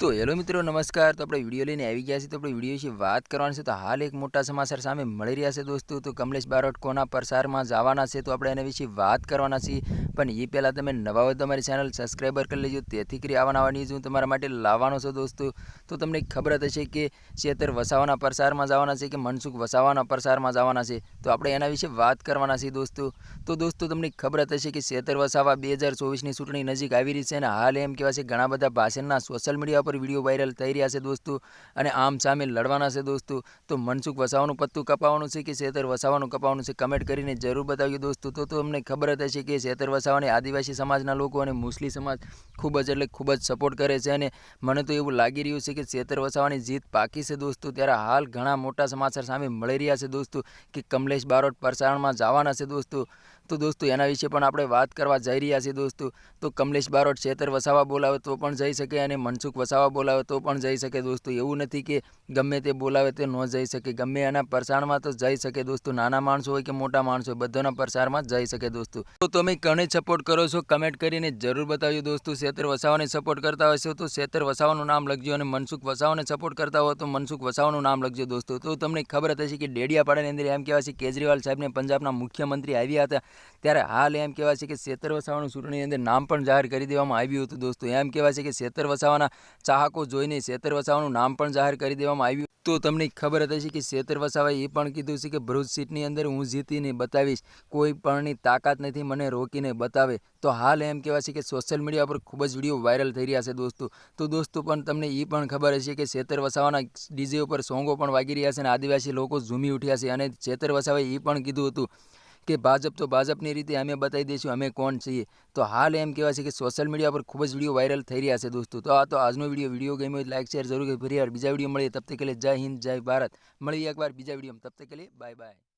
તો હેલો મિત્રો, નમસ્કાર. તો આપણે વીડિયો લઈને આવી ગયા છીએ. તો આપણે વીડિયો વિશે વાત કરવાની છે. તો હાલ એક મોટા સમાચાર સામે મળી રહ્યા છે દોસ્તો. તો કમલેશ બારોટ કોના પ્રસારમાં જવાના છે તો આપણે એના વિશે વાત કરવાના છીએ. પણ એ પહેલાં તમે નવા હોય તમારી ચેનલ સબસ્ક્રાઈબર કરી લેજો. તેથી કરી આવવાના આવવાની હું તમારા માટે લાવવાનો છું દોસ્તો. તો તમને ખબર જ હશે કે ચેતર વસાવાના પ્રસારમાં જવાના છે કે મનસુખ વસાવાના પ્રસારમાં જવાના છે. તો આપણે એના વિશે વાત કરવાના છીએ દોસ્તો. તો દોસ્તો તમને ખબર જ હશે કે ચેતર વસાવા બે હજાર ચોવીસની ચૂંટણી નજીક આવી રહી છે અને હાલ એમ કહેવાય છે ઘણા બધા ભાષણના સોશિયલ મીડિયા પર વીડિયો વાયરલ થઈ રહ્યા છે દોસ્તો. અને આમ સામે લડવાના છે દોસ્તો. તો મનસુખ વસાવાનું પત્તું કપાવવાનું છે કે શેતર વસાવાનું કપાવવાનું છે કમેન્ટ કરીને જરૂર બતાવજો દોસ્તો. તો તમને ખબર જ હશે કે શેતર વસાવાને આદિવાસી સમાજના લોકો અને મુસ્લિમ સમાજ ખૂબ જ એટલે ખૂબ જ સપોર્ટ કરે છે. અને મને તો એવું લાગી રહ્યું છે કે શેતર વસાવાની જીત પાકી છે દોસ્તો. ત્યારે હાલ ઘણા મોટા સમાચાર સામે મળી રહ્યા છે દોસ્તો કે કમલેશ બારોટ પ્રસારણમાં જવાના છે દોસ્તો. તો દોસ્તો, એના વિશે પણ આપણે વાત કરવા જઈ રહ્યા છીએ દોસ્તો. તો કમલેશ બારોટ છેતર વસાવા બોલાવે તો પણ જઈ શકે અને મનસુખ વસાવા બોલાવે તો પણ જઈ શકે દોસ્તો. એવું નથી કે ગમે તે બોલાવે તે ન જઈ શકે. ગમે એના પ્રસારમાં તો જઈ શકે દોસ્તો. નાના માણસો હોય કે મોટા માણસો હોય, બધાના પ્રસારમાં જઈ શકે દોસ્તો. તો તમે કોને સપોર્ટ કરો છો? કમેન્ટ કરીને જરૂર બતાવજો દોસ્તો. શેતર વસાવાને સપોર્ટ કરતા હશો તો શેતર વસાવાનું નામ લખજો અને મનસુખ વસાવાને સપોર્ટ કરતા હોય તો મનસુખ વસાવાનું નામ લખજો દોસ્તો. તો તમને ખબર હતી કે ડેડિયાપાડાની અંદર એમ કહેવાય છે, કેજરીવાલ સાહેબને પંજાબના મુખ્યમંત્રી આવ્યા હતા. ત્યારે હાલ એમ કહેવાય છે કે શેતર વસાવાનું ચૂંટણીની અંદર નામ પણ જાહેર કરી દેવામાં આવ્યું હતું દોસ્તો. એમ કહેવાય છે કે શેતર વસાવાના ચાહકો જોઈને શેતર વસાવાનું નામ પણ જાહેર કરી દેવામાં આવ્યું. તો તમને ખબર હતી છે કે શેતર વસાવાએ એ પણ કીધું છે કે ભરૂચ સીટની અંદર હું જીતીને બતાવીશ. કોઈ પણની તાકાત નથી મને રોકીને બતાવે. તો હાલ એમ કહેવાય છે કે સોશિયલ મીડિયા પર ખૂબ જ વીડિયો વાયરલ થઈ રહ્યા છે દોસ્તો. તો દોસ્તો પણ તમને એ પણ ખબર હશે કે શેતર વસાવાના ડીજે ઉપર સોંગો પણ વાગી રહ્યા છે અને આદિવાસી લોકો ઝૂમી ઉઠ્યા છે અને શેતર વસાવાએ એ પણ કીધું હતું કે ભાજપ તો ભાજપની રીતે અમે બતાવી દઈશું અમે કોણ છીએ તો હાલ એમ કહેવાય છે કે સોશિયલ મીડિયા પર ખૂબ જ વીડિયો વાયરલ થઈ રહ્યા છે દોસ્તો તો આ તો આજનો વીડિયો વીડિયો ગમ્યો હોય લાઈક શેર જરૂર કરી ફરી યાર બીજા વીડિયો મળીએ. તબ તક કે લીએ જય હિન્દ, જય ભારત. મળીએ એકવાર બીજા વિડીયોમાં. તબ તક કે લીએ બાય બાય.